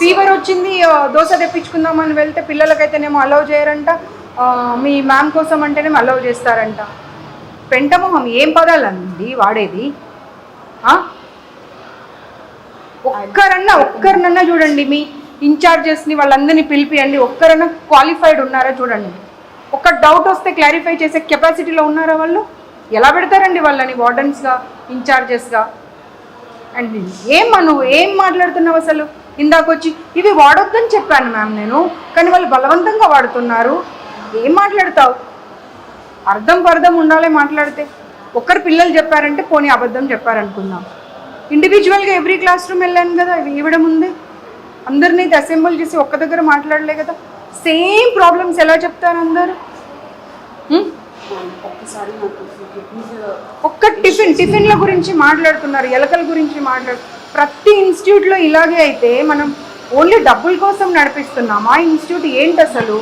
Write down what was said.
Fever వచ్చింది దోశ తెప్పించుకుందామని వెళ్తే పిల్లలకైతేనేమో allow చేయరంట. Me ma'am కోసం అంటేనేమో అలౌ చేస్తారంట. పెంటమోహం ఏం పదాలండి వాడేది? ఒక్కరన్నా ఒక్కరినన్నా చూడండి మీ ఇన్ఛార్జెస్ని వాళ్ళందరినీ పిలిపియండి. ఒక్కరన్నా క్వాలిఫైడ్ ఉన్నారా చూడండి. ఒక్క డౌట్ వస్తే క్లారిఫై చేసే కెపాసిటీలో ఉన్నారా వాళ్ళు? ఎలా పెడతారండి వాళ్ళని వార్డెన్స్గా ఇన్ఛార్జెస్గా అండ్ ఏం నువ్వు? ఏం మాట్లాడుతున్నావు అసలు? ఇందాక వచ్చి ఇవి వాడొద్దని చెప్పాను మ్యామ్ నేను కానీ వాళ్ళు బలవంతంగా వాడుతున్నారు. ఏం మాట్లాడతావు? అర్థం పర్థం ఉండాలి మాట్లాడితే. ఒక్కరు పిల్లలు చెప్పారంటే పోనీ అబద్ధం చెప్పారనుకుందాం. ఇండివిజువల్గా ఎవ్రీ క్లాస్ రూమ్ వెళ్ళాను కదా ఇవి ఇవ్వడం ఉంది. అందరినీ అసెంబుల్ చేసి ఒక్క దగ్గర మాట్లాడలే కదా. సేమ్ ప్రాబ్లమ్స్ ఎలా చెప్తారు అందరు? ఒక్క టిఫిన్ టిఫిన్ల గురించి మాట్లాడుతున్నారు ఎలకల గురించి మాట్లాడు ప్రతి ఇన్స్టిట్యూట్లో ఇలాగే అయితే మనం ఓన్లీ డబ్బుల కోసం నడిపిస్తున్నాం. ఆ ఇన్స్టిట్యూట్ ఏంటి అసలు?